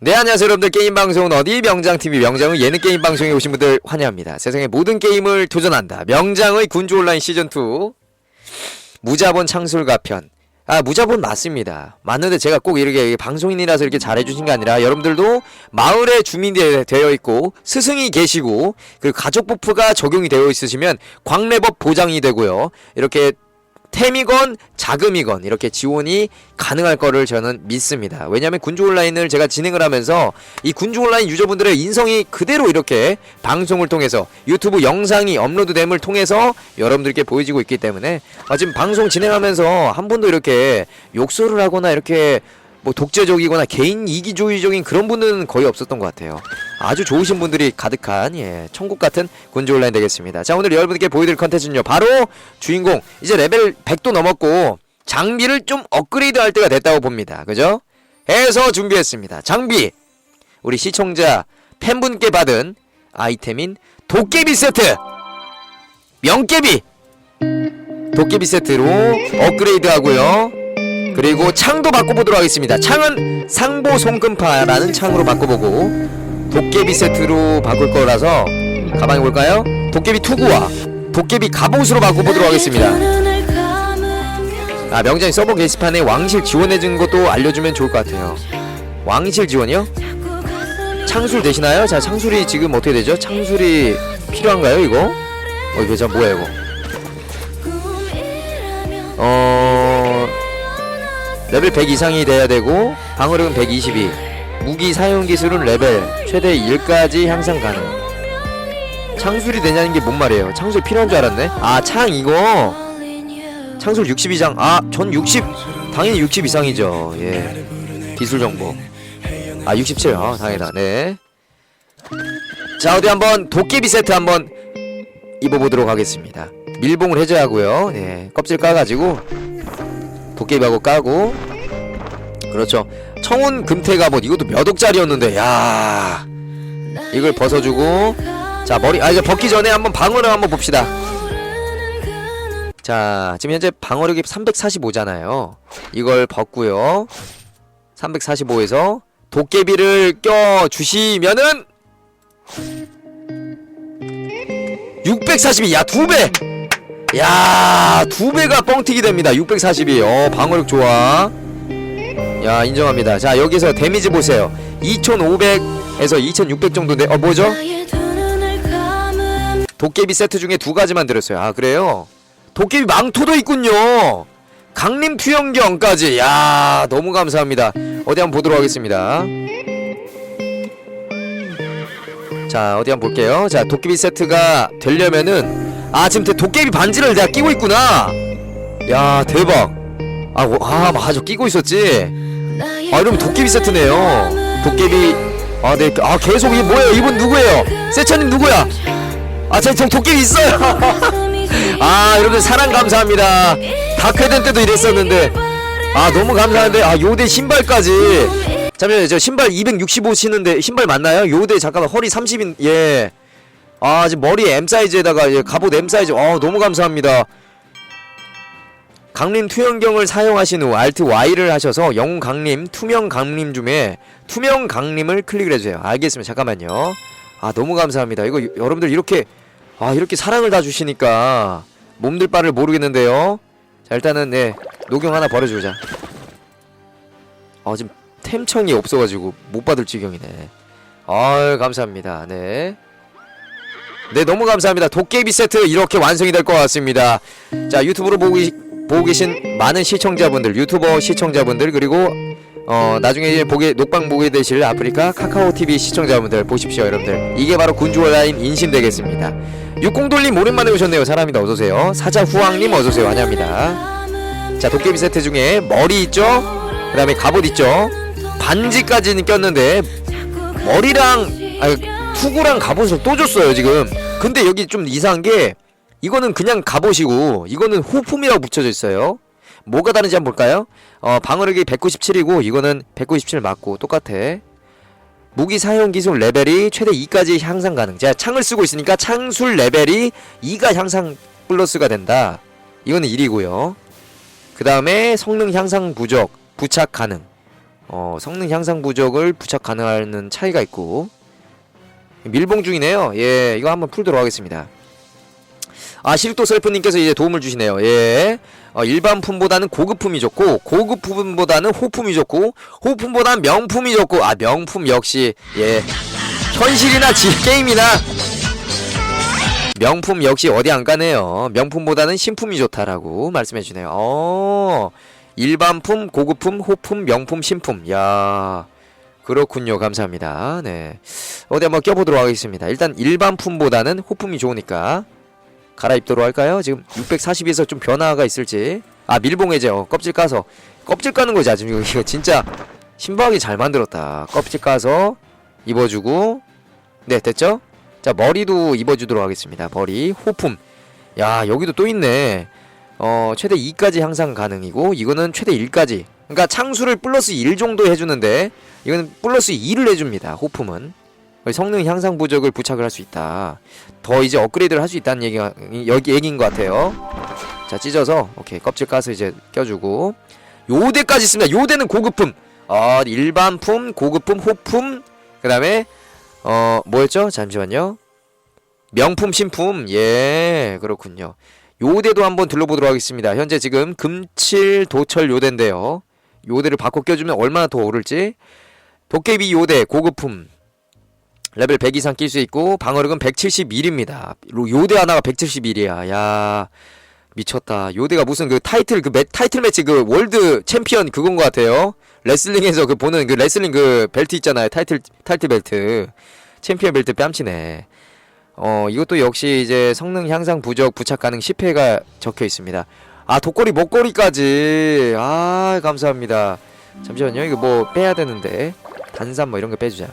네 안녕하세요 여러분들. 게임방송은 어디? 명장TV 명장의 예능 게임방송에 오신 분들 환영합니다. 세상의 모든 게임을 도전한다. 명장의 군주 온라인 시즌2 무자본 창술가 편. 아, 무자본 맞습니다. 맞는데 제가 꼭 이렇게 방송인이라서 이렇게 잘해주신 게 아니라 여러분들도 마을의 주민이 되어 있고 스승이 계시고 그리고 가족 부프가 적용이 되어 있으시면 광래법 보장이 되고요. 이렇게 템이건 자금이건 이렇게 지원이 가능할 거를 저는 믿습니다. 왜냐하면 군주 온라인을 제가 진행을 하면서 이 군주 온라인 유저분들의 인성이 그대로 이렇게 방송을 통해서 유튜브 영상이 업로드됨을 통해서 여러분들께 보여지고 있기 때문에 아, 지금 방송 진행하면서 한 번도 이렇게 욕설을 하거나 이렇게 뭐 독재적이거나 개인 이기주의적인 그런 분들은 거의 없었던 것 같아요. 아주 좋으신 분들이 가득한 예 천국 같은 군주 온라인 되겠습니다. 자 오늘 여러분들께 보여드릴 컨텐츠는요 바로 주인공 이제 레벨 100도 넘었고 장비를 좀 업그레이드 할 때가 됐다고 봅니다. 그죠? 해서 준비했습니다. 장비 우리 시청자 팬분께 받은 아이템인 도깨비 세트 명깨비 도깨비 세트로 업그레이드 하고요. 그리고 창도 바꿔보도록 하겠습니다. 창은 상보 송금파라는 창으로 바꿔보고 도깨비 세트로 바꿀 거라서 가방에 볼까요? 도깨비 투구와 도깨비 갑옷으로 바꿔보도록 하겠습니다. 아 명장이 서버 게시판에 왕실 지원해준 것도 알려주면 좋을 것 같아요. 왕실 지원이요? 창술 되시나요? 자 창술이 지금 어떻게 되죠? 창술이 필요한가요 이거? 어 이거 저 뭐야 이거? 어 레벨 100 이상이 돼야 되고 방어력은 122 무기 사용 기술은 레벨 최대 1까지 향상 가능 창술이 되냐는 게 뭔 말이에요 창술 필요한 줄 알았네 아 창 이거 창술 62장 아 전 60 당연히 60 이상이죠 예 기술 정보 아 67. 아 다행이다. 네. 자 어디 한번 도깨비 세트 한번 입어보도록 하겠습니다. 밀봉을 해줘야 하고요. 네. 껍질 까가지고 도깨비하고 까고 그렇죠. 청운 금태 갑옷 이것도 몇 억짜리였는데 야 이걸 벗어주고 자 머리 아 이제 벗기 전에 한번 방어력 한번 봅시다. 자 지금 현재 방어력이 345잖아요. 이걸 벗고요. 345에서 도깨비를 껴 주시면은 642. 야, 두 배. 야, 두 배가 뻥튀기 됩니다. 642. 어, 방어력 좋아. 야, 인정합니다. 자, 여기서 데미지 보세요. 2500에서 2600 정도인데 어, 뭐죠? 도깨비 세트 중에 두 가지만 들었어요. 아, 그래요? 도깨비 망토도 있군요. 강림 투영경까지. 야, 너무 감사합니다. 어디 한번 보도록 하겠습니다. 자, 어디 한번 볼게요. 자, 도깨비 세트가 되려면은 아, 지금 대- 도깨비 반지를 내가 끼고 있구나. 야, 대박. 아, 뭐, 아, 맞아. 끼고 있었지. 아, 이러면 도깨비 세트네요. 도깨비 아, 네. 아, 계속 이게 뭐예요? 이분 누구예요? 세찬님 누구야? 아, 저, 저 도깨비 있어요. 아, 여러분들 사랑 감사합니다. 다크헤든 때도 이랬었는데 아 너무 감사한데 아 요대 신발까지 잠시만요 저 신발 265 신는데 신발 맞나요? 요대 잠깐만 허리 30인 예 아 지금 머리 M 사이즈에다가 예, 갑옷 M 사이즈. 어 너무 감사합니다. 강림 투영경을 사용하신 후 Alt Y를 하셔서 영웅 강림 투명 강림 중에 투명 강림을 클릭을 해주세요. 알겠습니다. 잠깐만요. 아 너무 감사합니다. 이거 여러분들 이렇게 아 이렇게 사랑을 다 주시니까 몸들 바를 모르겠는데요. 자 일단은 네 녹용 하나 버려주자. 아 지금 템청이 없어가지고 못 받을 지경이네. 아유 감사합니다. 네 네, 너무 감사합니다. 도깨비 세트 이렇게 완성이 될 것 같습니다. 자, 유튜브로 보고, 계- 보고 계신 많은 시청자분들, 유튜버 시청자분들, 그리고 어, 나중에 보게, 녹방 보게 되실 아프리카 카카오TV 시청자분들 보십시오, 여러분들. 이게 바로 군주 온라인 인심 되겠습니다. 육공돌님 오랜만에 오셨네요. 사람이다. 어서오세요. 사자 후왕님 어서오세요. 환영합니다. 자, 도깨비 세트 중에 머리 있죠? 그 다음에 갑옷 있죠? 반지까지는 꼈는데, 머리랑, 아, 투구랑 갑옷을 또 줬어요, 지금. 근데 여기 좀 이상한 게, 이거는 그냥 갑옷이고, 이거는 호품이라고 붙여져 있어요. 뭐가 다른지 한번 볼까요? 어, 방어력이 197이고, 이거는 197 맞고, 똑같아. 무기 사용 기술 레벨이 최대 2까지 향상 가능. 제가 창을 쓰고 있으니까 창술 레벨이 2가 향상 플러스가 된다. 이거는 1이고요. 그 다음에 성능 향상 부족, 부착 가능. 어, 성능 향상 부적을 부착 가능한 차이가 있고 밀봉 중이네요. 예, 이거 한번 풀도록 하겠습니다. 아, 실도 설프님께서 이제 도움을 주시네요. 예. 어, 일반품보다는 고급품이 좋고, 고급품보다는 호품이 좋고, 호품보다는 명품이 좋고, 아, 명품 역시, 예. 현실이나 지, 게임이나, 명품 역시 어디 안 가네요. 명품보다는 신품이 좋다라고 말씀해 주네요. 어, 일반품, 고급품, 호품, 명품, 신품. 야 그렇군요. 감사합니다. 네. 어디 한번 껴보도록 하겠습니다. 일단 일반 품보다는 호품이 좋으니까 갈아입도록 할까요? 지금 640에서 좀 변화가 있을지. 아, 밀봉 해제. 어, 껍질 까서. 껍질 까는 거지. 지금 이거 진짜 신박하게 잘 만들었다. 껍질 까서 입어주고. 네, 됐죠? 자, 머리도 입어주도록 하겠습니다. 머리, 호품. 야, 여기도 또 있네. 어, 최대 2까지 향상 가능이고, 이거는 최대 1까지. 그러니까 창수를 플러스 1 정도 해주는데, 이거는 플러스 2를 해줍니다. 호품은. 성능 향상 부적을 부착을 할 수 있다. 더 이제 업그레이드를 할 수 있다는 얘기가, 여기 얘기인 것 같아요. 자, 찢어서, 오케이. 껍질 까서 이제 껴주고. 요대까지 있습니다. 요대는 고급품. 어, 일반품, 고급품, 호품, 그 다음에, 어, 뭐였죠? 잠시만요. 명품, 신품. 예, 그렇군요. 요대도 한번 둘러보도록 하겠습니다. 현재 지금 금칠 도철 요대인데요. 요대를 바꿔 껴주면 얼마나 더 오를지. 도깨비 요대 고급품. 레벨 100 이상 낄 수 있고 방어력은 171입니다. 요대 하나가 171이야. 야. 미쳤다. 요대가 무슨 그 타이틀 그 매, 타이틀 매치 그 월드 챔피언 그건 것 같아요. 레슬링에서 그 보는 그 레슬링 그 벨트 있잖아요. 타이틀 타이틀 벨트. 챔피언 벨트 뺨치네. 어, 이것도 역시 이제 성능 향상 부적 부착 가능 10회가 적혀 있습니다. 아, 독거리 목걸이까지. 아, 감사합니다. 잠시만요. 이거 뭐 빼야 되는데. 단삼 뭐 이런 거 빼주자.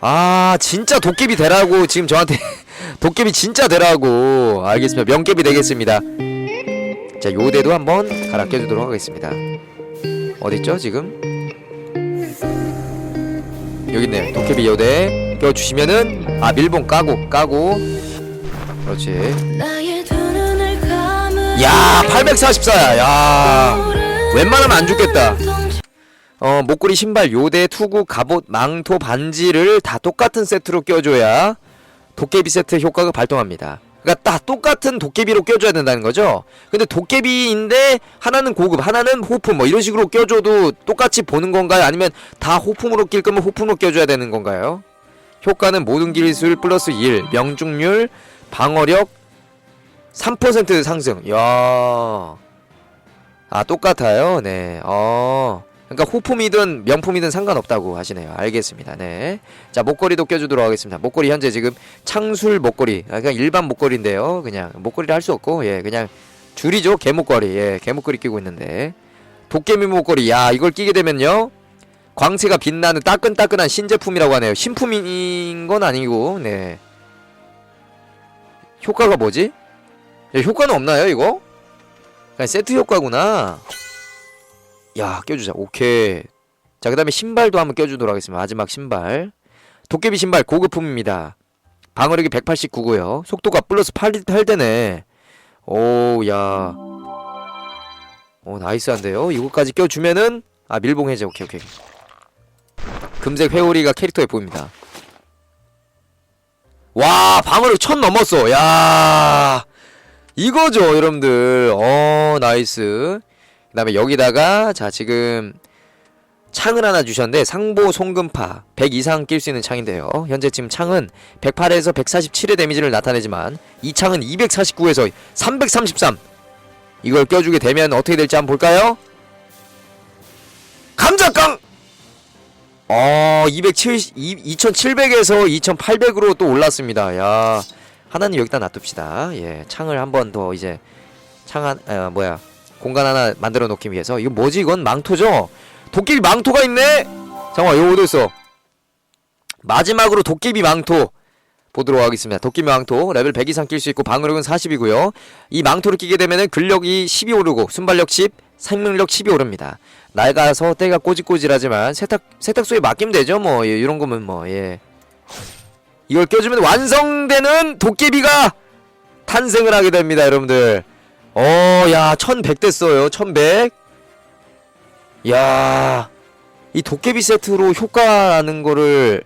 아, 진짜 도깨비 되라고 지금 저한테 도깨비 진짜 되라고. 알겠습니다. 명깨비 되겠습니다. 자, 요대도 한번 갈아 껴주도록 하겠습니다. 어딨죠, 지금? 여기 있네요. 도깨비 요대 껴주시면은 아 밀봉 까고 까고 그렇지 야 844야 야 웬만하면 안 죽겠다 어 목걸이 신발 요대 투구 갑옷 망토 반지를 다 똑같은 세트로 껴줘야 도깨비 세트 효과가 발동합니다. 그러니까 딱 똑같은 도깨비로 껴줘야 된다는 거죠? 근데 도깨비인데 하나는 고급 하나는 호품 뭐 이런 식으로 껴줘도 똑같이 보는 건가요? 아니면 다 호품으로 낄 거면 호품으로 껴줘야 되는 건가요? 효과는 모든 기술 플러스 1 명중률 방어력 3% 상승. 야. 아 똑같아요? 네 어 그러니까 호품이든 명품이든 상관없다고 하시네요. 알겠습니다. 네 자 목걸이도 껴주도록 하겠습니다. 목걸이 현재 지금 창술 목걸이. 아, 그냥 일반 목걸이인데요. 그냥 목걸이를 할 수 없고 예 그냥 줄이죠. 개목걸이. 예 개목걸이 끼고 있는데. 도깨비 목걸이. 야 이걸 끼게 되면요. 광채가 빛나는 따끈따끈한 신제품이라고 하네요. 신품인 건 아니고 네. 효과가 뭐지? 야, 효과는 없나요 이거? 그냥 세트 효과구나 야 껴주자 오케이. 자 그 다음에 신발도 한번 껴주도록 하겠습니다. 마지막 신발. 도깨비 신발 고급품입니다. 방어력이 189고요. 속도가 플러스 8, 8되네. 오야. 오 나이스한데요? 이거까지 껴주면은 아 밀봉 해제. 오케이 오케이. 금색 회오리가 캐릭터에 보입니다. 와 방어력 천 넘었어. 야. 이거죠 여러분들. 어 나이스 그 다음에 여기다가 자 지금 창을 하나 주셨는데 상보 송금파 100 이상 낄 수 있는 창인데요 현재 지금 창은 108에서 147의 데미지를 나타내지만 이 창은 249에서 333 이걸 껴주게 되면 어떻게 될지 한번 볼까요? 감자깡! 어, 270, 2700에서 2800으로 또 올랐습니다. 야, 하나는 여기다 놔둡시다. 예, 창을 한번 더 이제 창 한, 아, 뭐야, 공간 하나 만들어 놓기 위해서. 이거 뭐지? 이건 망토죠? 도깨비 망토가 있네? 잠깐만, 이거 어디 있어? 마지막으로 도깨비 망토 보도록 하겠습니다. 도깨비 망토 레벨 100 이상 낄 수 있고 방어력은 40이고요. 이 망토를 끼게 되면은 근력이 10이 오르고 순발력 10, 생명력 10이 오릅니다. 낡아서 때가 꼬질꼬질하지만 세탁 세탁소에 맡기면 되죠. 뭐 예, 이런 거면 뭐 예. 이걸 껴주면 완성되는 도깨비가 탄생을 하게 됩니다, 여러분들. 어, 야, 1100 됐어요. 1100. 야. 이 도깨비 세트로 효과라는 거를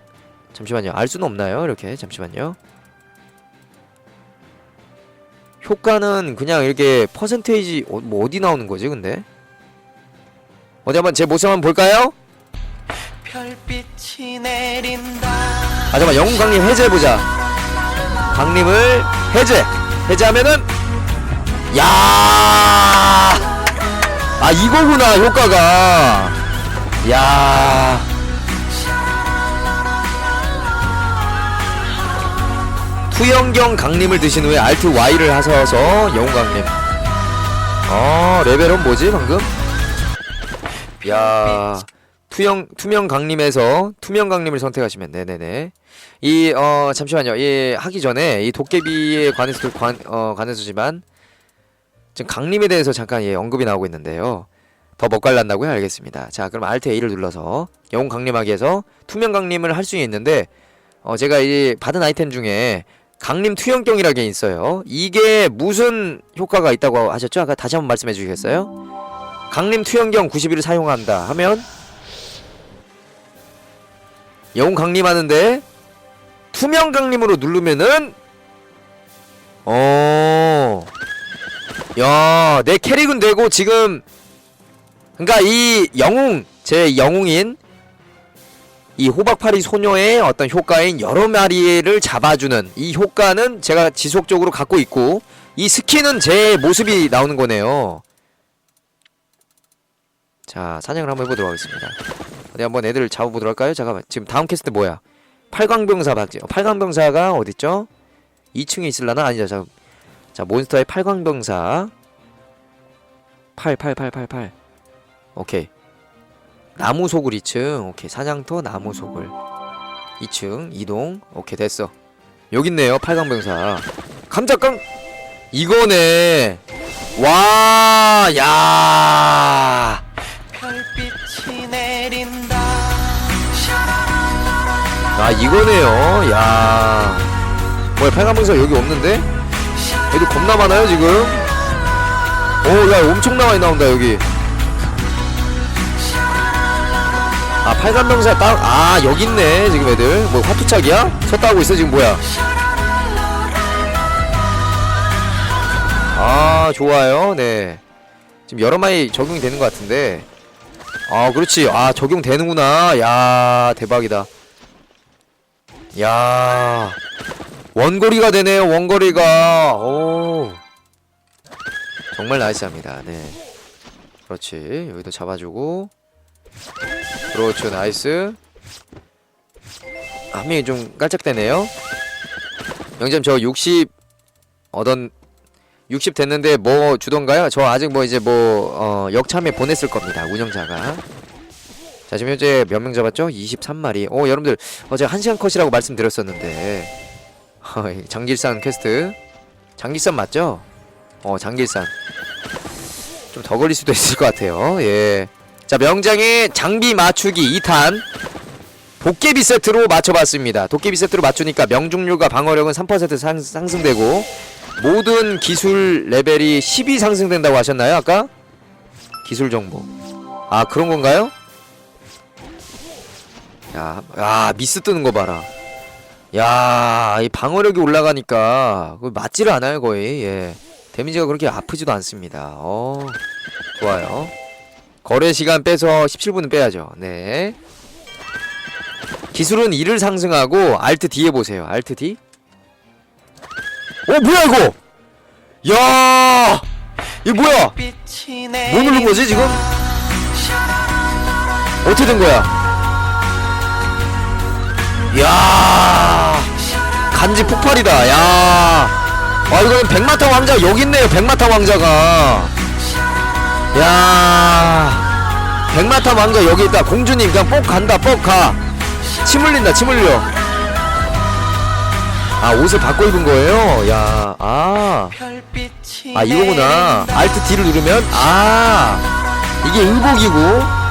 잠시만요. 알 수는 없나요? 이렇게 잠시만요. 효과는 그냥 이렇게 퍼센테이지 어, 뭐 어디 나오는 거지 근데? 어디 한번 제 모습 한번 볼까요? 아 잠깐 영웅 강림 해제해 보자. 강림을 해제. 해제하면은 야! 아 이거구나 효과가. 야. 투영경 강림을 드신 후에 Alt Y를 하셔서 영웅 강림. 어 레벨은 뭐지 방금? 야. 투영 투명 강림에서 투명 강림을 선택하시면 네네네. 이 어 잠시만요. 이 하기 전에 이 도깨비에 관해서 관어 관해서지만 지금 강림에 대해서 잠깐 예 언급이 나오고 있는데요. 더 먹갈란다고요? 알겠습니다. 자, 그럼 Alt A를 눌러서 영웅 강림하기에서 투명 강림을 할 수 있는데 어 제가 이 받은 아이템 중에 강림 투영경이라는 게 있어요. 이게 무슨 효과가 있다고 하셨죠? 아까 다시 한번 말씀해 주시겠어요? 강림 투영경 90일을 사용한다 하면 영웅 강림하는데 투명 강림으로 누르면은 어. 야, 내 캐릭은 되고 지금 그러니까 이 영웅 제 영웅인 이 호박파리 소녀의 어떤 효과인 여러 마리를 잡아주는 이 효과는 제가 지속적으로 갖고 있고 이 스킨은 제 모습이 나오는 거네요. 자 사냥을 한번 해보도록 하겠습니다. 어디 한번 애들 잡아보도록 할까요? 잠깐만 지금 다음 캐스트 뭐야? 팔광병사 박지. 어, 팔광병사가 어딨죠? 2층에 있을라나? 아니다. 자, 자 몬스터의 팔광병사. 8, 8, 8, 8, 8. 오케이. 나무 소굴 2층. 오케이. 사냥터 나무 소굴. 2층 이동. 오케이 됐어. 여기 있네요. 팔광병사. 감자깡. 이거네. 와, 야. 아 이거네요. 야. 뭐야 팔감봉사 여기 없는데? 애들 겁나 많아요 지금. 오, 야 엄청나 많이 나온다 여기. 아 팔감병사 딱, 아 여기 있네 지금 애들. 뭐 화투착이야? 섰다 하고 있어 지금 뭐야? 아 좋아요. 네. 지금 여러 마리 적용이 되는 것 같은데. 아 그렇지. 아 적용되는구나. 야 대박이다. 야 원거리가 되네요 원거리가. 오. 정말 나이스합니다. 네. 그렇지. 여기도 잡아주고. 그렇죠 나이스. 한 명이 좀 깔짝대네요. 영점 저 60 얻은 60 됐는데 뭐 주던가요? 저 아직 뭐 이제 뭐 어, 역참에 보냈을 겁니다 운영자가. 자 지금 현재 몇 명 잡았죠? 23마리. 어 여러분들 어 제가 1시간 컷이라고 말씀드렸었는데 장길산 퀘스트 장길산 맞죠? 어 장길산 좀 더 걸릴 수도 있을 것 같아요 예자 명장의 장비 맞추기 2탄 도깨비 세트로 맞춰봤습니다 도깨비 세트로 맞추니까 명중률과 방어력은 3% 상, 상승되고 모든 기술 레벨이 10이 상승된다고 하셨나요 아까? 기술 정보 아 그런 건가요? 야, 야, 미스 뜨는 거 봐라. 야, 이 방어력이 올라가니까 그 맞지를 않아요, 거의. 예. 데미지가 그렇게 아프지도 않습니다. 어, 좋아요. 거래 시간 빼서 17분은 빼야죠. 네. 기술은 1을 상승하고 Alt D에 보세요. Alt D. 어, 뭐야 이거? 야! 이거 뭐야? 뭐 누른 거지 지금? 어떻게 된 거야? 야 간지 폭발이다 야. 아, 이거는 백마타 왕자 여기 있네요 백마타 왕자가. 야 백마타 왕자 여기 있다. 공주님 그냥 뻑 간다 뻑가침 흘린다 침 흘려. 아 옷을 바꿔 입은 거예요? 야아. 별빛이 아 이거구나. Alt D를 누르면 아. 이게 의복이고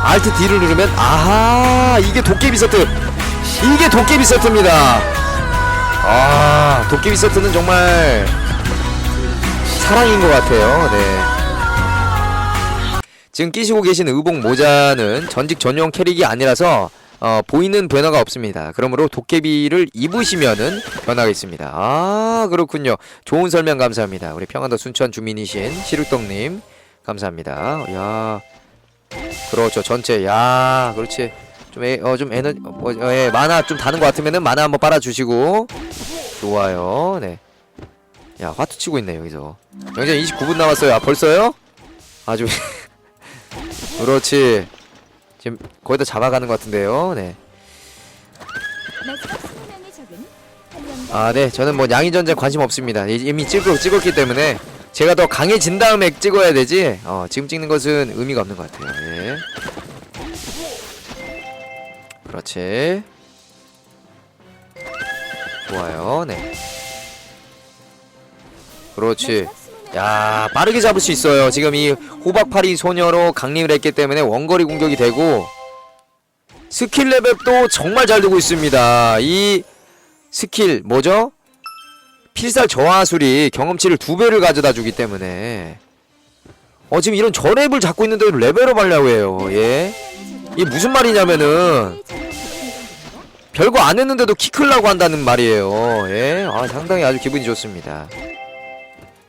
Alt D를 누르면 아하 이게 도깨비 세트 이게 도깨비 세트입니다 아 도깨비 세트는 정말 사랑인 것 같아요 네 지금 끼시고 계신 의복 모자는 전직 전용 캐릭이 아니라서 어, 보이는 변화가 없습니다. 그러므로 도깨비를 입으시면은 변화가 있습니다. 아 그렇군요. 좋은 설명 감사합니다. 우리 평안도 순천 주민이신 시루떡님 감사합니다. 야 그렇죠 전체 야 그렇지 좀어좀 에너 어, 어, 예, 만화 좀 다는 것 같으면은 만화 한번 빨아주시고 좋아요. 네. 야 화투 치고 있네 여기서. 영장 29분 남았어요. 아 벌써요? 아주 그렇지. 지금 거의 다 잡아가는 것 같은데요. 네. 마지막 20명의 적은 한 명당 아, 네. 저는 뭐 양의 전쟁 관심 없습니다. 이- 이미 찍고 찍었기 때문에 제가 더 강해진 다음에 찍어야 되지. 어, 지금 찍는 것은 의미가 없는 것 같아요. 예. 그렇지. 좋아요. 네. 그렇지. 마지막 20명의 야 빠르게 잡을 수 있어요 지금 이 호박파리 소녀로 강림을 했기 때문에 원거리 공격이 되고 스킬 레벨도 정말 잘 되고 있습니다 이 스킬 뭐죠? 필살 저하술이 경험치를 두 배를 가져다 주기 때문에 어 지금 이런 저랩을 잡고 있는데도 레벨업 하려고 해요 예 이게 무슨 말이냐면은 별거 안 했는데도 키 클라고 한다는 말이에요. 예? 아, 상당히 아주 기분이 좋습니다.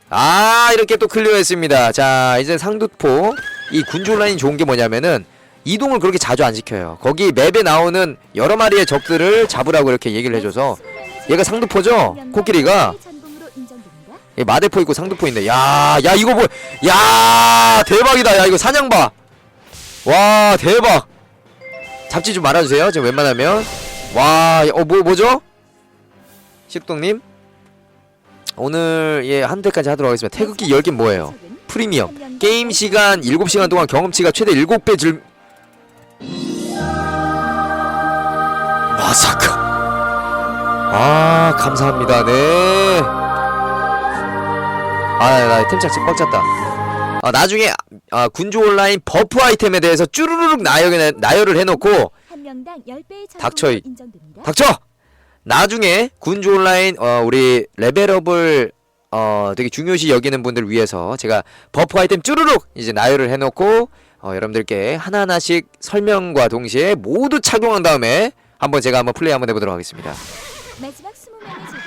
아 이렇게 또 클리어했습니다. 자 이제 상두포. 이 군주 온라인이 좋은 게 뭐냐면은 이동을 그렇게 자주 안 시켜요. 거기 맵에 나오는 여러 마리의 적들을 잡으라고 이렇게 얘기를 해줘서 얘가 상두포죠? 코끼리가? 얘 마대포 있고 상두포 있네. 야 야 이거 뭐 야 대박이다. 야 이거 사냥 봐 와 대박 잡지 좀 말아주세요. 지금 웬만하면. 와어 뭐 뭐죠? 식동님? 오늘 예한 대까지 하도록 하겠습니다. 태극기 10개 뭐예요? 프리미엄. 게임 시간 7시간 동안 경험치가 최대 7배 줄 마사카. 아 감사합니다. 네. 아나 템착지 꽉 찼다 아 나중에 아 군주 온라인 버프 아이템에 대해서 쭈루루룩 나열, 나열을 해놓고 한 명당 10배의 닥쳐. 닥쳐! 나중에 군주 온라인 어 우리 레벨업을 어 되게 중요시 여기는 분들 위해서 제가 버프 아이템 쭈루룩 이제 나열을 해놓고 어 여러분들께 하나하나씩 설명과 동시에 모두 착용한 다음에 한번 제가 한번 플레이 한번 해보도록 하겠습니다. 마지막 20명의 적은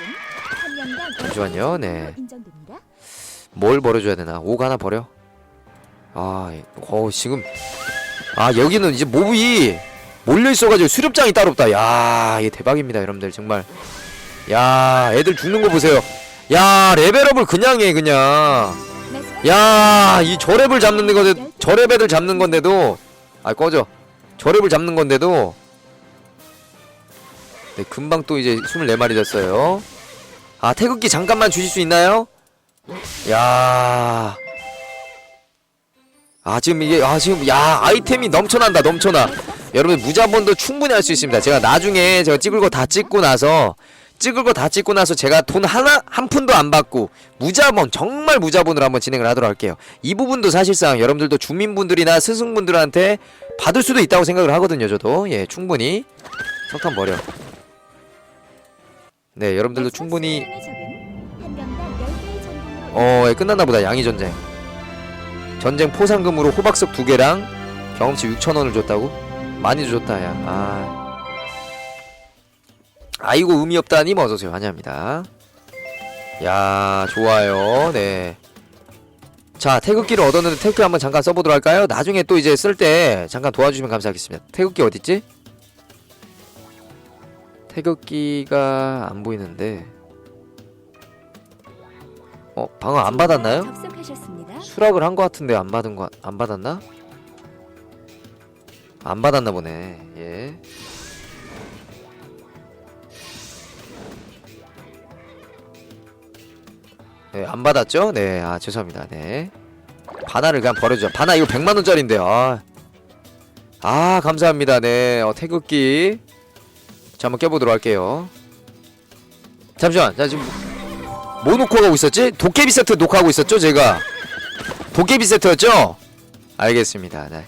한 명당 잠시만요, 10배의 네. 뭘 버려줘야 되나? 옥 하나 버려. 아, 예. 어 지금 아 여기는 이제 몹이 몰려 있어가지고 수렵장이 따로 없다. 야, 이게 대박입니다, 여러분들 정말. 야, 애들 죽는 거 보세요. 야, 레벨업을 그냥 해 그냥. 야, 이 저랩을 잡는 건데 저랩 애들 잡는 건데도 아 꺼져. 저랩을 잡는 건데도 네, 금방 또 이제 24마리 됐어요. 아, 태극기 잠깐만 주실 수 있나요? 야. 아, 지금 이게 아, 지금 야, 아이템이 넘쳐난다. 넘쳐나. 여러분 무자본도 충분히 할 수 있습니다. 제가 나중에 제가 찍을 거 다 찍고 나서 찍을 거 다 찍고 나서 제가 돈 하나 한 푼도 안 받고 무자본 정말 무자본으로 한번 진행을 하도록 할게요. 이 부분도 사실상 여러분들도 주민분들이나 스승분들한테 받을 수도 있다고 생각을 하거든요. 저도 예 충분히 석탄 버려. 네 여러분들도 충분히 20명의 적은 한 명당 10배의 전공으로 어 예, 끝났나 보다 양이 전쟁. 전쟁 포상금으로 호박석 두 개랑 경험치 6천 원을 줬다고? 많이 줬다 야. 아. 아이고 의미 없다니 뭐 어서 오세요. 환영합니다. 야, 좋아요. 네. 자, 태극기를 얻었는데 태극기 한번 잠깐 써보도록 할까요? 나중에 또 이제 쓸 때 잠깐 도와주시면 감사하겠습니다. 태극기 어딨지? 태극기가 안 보이는데. 어, 방금 안 받았나요? 접속하셨습니다. 수락을 한 것 같은데 안 받은 거 안 받았나? 안 받았나 보네. 예. 네, 안 받았죠? 네, 아 죄송합니다. 네. 바나를 그냥 버려줘. 바나 이거 100만 원짜리인데. 아. 아, 감사합니다. 네. 어, 태극기. 자, 한번 껴보도록 할게요. 잠시만. 자, 지금 뭐 놓고 가고 있었지? 도깨비 세트 녹화하고 있었죠, 제가? 도깨비 세트였죠? 알겠습니다. 네.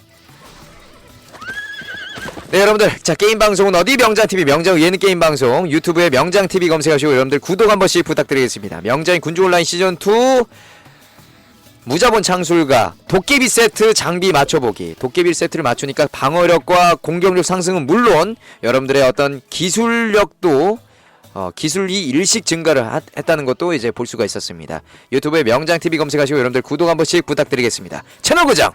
네 여러분들 자 게임 방송은 어디 명장TV 명장 예능 게임 방송 유튜브에 명장TV 검색하시고 여러분들 구독 한 번씩 부탁드리겠습니다 명장의 군주 온라인 시즌2 무자본 창술가 도깨비 세트 장비 맞춰보기 도깨비 세트를 맞추니까 방어력과 공격력 상승은 물론 여러분들의 어떤 기술력도 어, 기술이 일식 증가를 하- 했다는 것도 이제 볼 수가 있었습니다. 유튜브에 명장TV 검색하시고 여러분들 구독 한 번씩 부탁드리겠습니다. 채널 고정